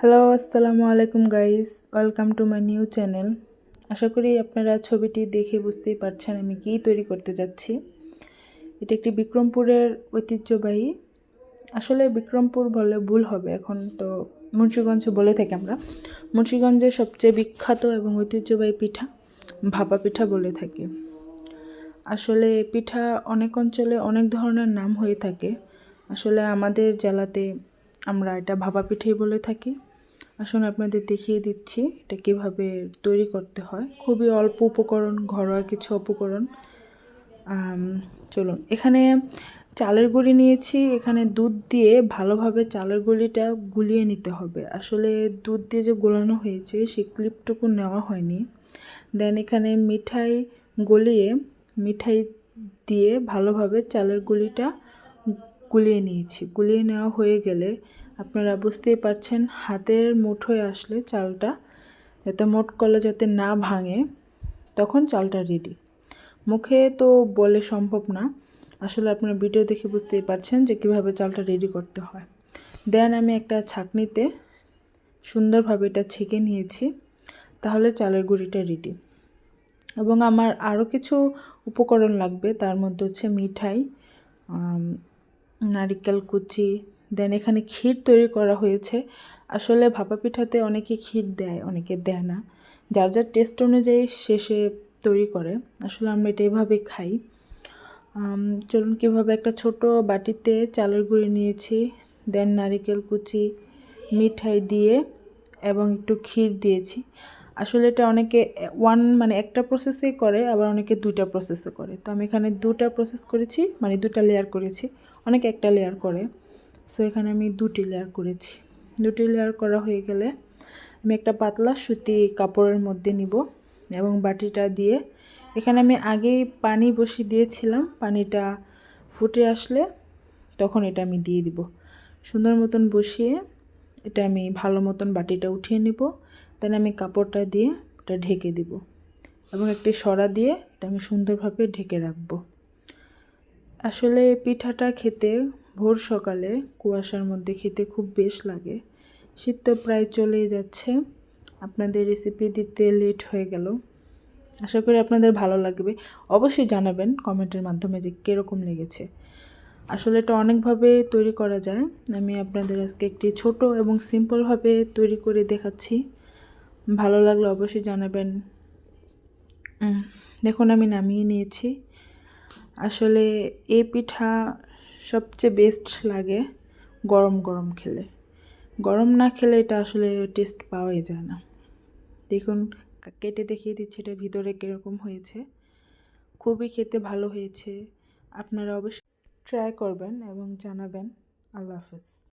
Hello আসসালামু আলাইকুম guys welcome to my new channel আশা করি আপনারা ছবিটি দেখে বুঝতেই পারছেন আমি কী তৈরি করতে যাচ্ছি। এটি একটি বিক্রমপুরের ঐতিহ্যবাহী, আসলে বিক্রমপুর বলে ভুল হবে এখন তো মুন্সীগঞ্জ বলে থাকি আমরা। মুন্সীগঞ্জের সবচেয়ে বিখ্যাত এবং ঐতিহ্যবাহী পিঠা ভাপা পিঠা বলে থাকি। আসলে পিঠা অনেক অঞ্চলে অনেক ধরনের নাম হয়ে থাকে। আসলে আমাদের জেলাতে আমরা এটা ভাপা পিঠেই বলে থাকি। আসুন আপনাদের দেখিয়ে দিচ্ছি এটা কীভাবে তৈরি করতে হয়। খুবই অল্প উপকরণ, ঘরোয়া কিছু উপকরণ। চলুন, এখানে চালের গুঁড়ি নিয়েছি। এখানে দুধ দিয়ে ভালোভাবে চালের গুঁড়িটা গুলিয়ে নিতে হবে। আসলে দুধ দিয়ে যে গোলানো হয়েছে, সেই ক্লিপটুকু নেওয়া হয়নি। দেন এখানে মিঠাই গলিয়ে, মিঠাই দিয়ে ভালোভাবে চালের গুঁড়িটা গুলিয়ে নিয়েছি। গুলিয়ে নেওয়া হয়ে গেলে আপনারা বুঝতেই পারছেন, হাতের মুঠোয় আসলে চালটা যাতে মোট করলে যাতে না ভাঙে, তখন চালটা রেডি মুখে তো বলে সম্ভব না। আসলে আপনারা ভিডিও দেখে বুঝতেই পারছেন যে কীভাবে চালটা রেডি করতে হয়। দেন আমি একটা ছাঁকনিতে সুন্দরভাবে এটা ছেঁকে নিয়েছি, তাহলে চালের গুঁড়িটা রেডি এবং আমার আরও কিছু উপকরণ লাগবে, তার মধ্যে হচ্ছে মিঠাই নারিকেল কুচি দেন এখানে ক্ষীর তৈরি করা হয়েছে। আসলে ভাপা পিঠাতে অনেকে ক্ষীর দেয়, অনেকে দেয় না। যার যার টেস্ট অনুযায়ী শেষে তৈরি করে। আসলে আমরা এটা এভাবে খাই। চলুন কীভাবে একটা ছোট বাটিতে চালের গুঁড়ি নিয়েছি দেন নারিকেল কুচি, মিঠাই দিয়ে, এবং একটু ক্ষীর দিয়েছি। আসলে এটা অনেকে ওয়ান মানে একটা প্রসেসেই করে, আবার অনেকে দুইটা প্রসেসে করে। তো আমি এখানে দুটা প্রসেস করেছি মানে দুটা লেয়ার করেছি। অনেকে একটা লেয়ার করে। সো এখানে আমি দুটি লেয়ার করেছি। দুটি লেয়ার করা হয়ে গেলে আমি একটা পাতলা সুতি কাপড়ের মধ্যে নিব এবং বাটিটা দিয়ে এখানে আমি আগেই পানি বসিয়ে দিয়েছিলাম। পানিটা ফুটে আসলে তখন এটা আমি দিয়ে দিব। সুন্দর মতন বসিয়ে এটা আমি ভালো মতন বাটিটা উঠিয়ে নিব। দেন আমি কাপড়টা দিয়ে এটা ঢেকে দিব এবং একটি সরা দিয়ে এটা আমি সুন্দরভাবে ঢেকে রাখব। আসলে পিঠাটা খেতে ভোর সকালে কুয়াশার মধ্যে খেতে খুব বেশ লাগে। শীত তো প্রায় চলেই যাচ্ছে। আপনাদের রেসিপি দিতে লেট হয়ে গেল। আশা করি আপনাদের ভালো লাগবে। অবশ্যই জানাবেন কমেন্টের মাধ্যমে যে কীরকম লেগেছে। আসলে এটা অনেকভাবে তৈরি করা যায়। আমি আপনাদের আজকে একটি ছোট এবং সিম্পলভাবে তৈরি করে দেখাচ্ছি। ভালো লাগলে অবশ্যই জানাবেন। দেখুন, আমি নামিয়ে নিয়েছি। আসলে এই পিঠা সবচেয়ে বেস্ট লাগে গরম গরম খেলে। গরম না খেলে এটা আসলে টেস্ট পাওয়াই যায় না। দেখুন, কেটে দেখিয়ে দিচ্ছি এটা ভিতরে কীরকম হয়েছে। খুবই খেতে ভালো হয়েছে। আপনারা অবশ্যই ট্রাই করবেন এবং জানাবেন। আল্লাহ হাফেজ।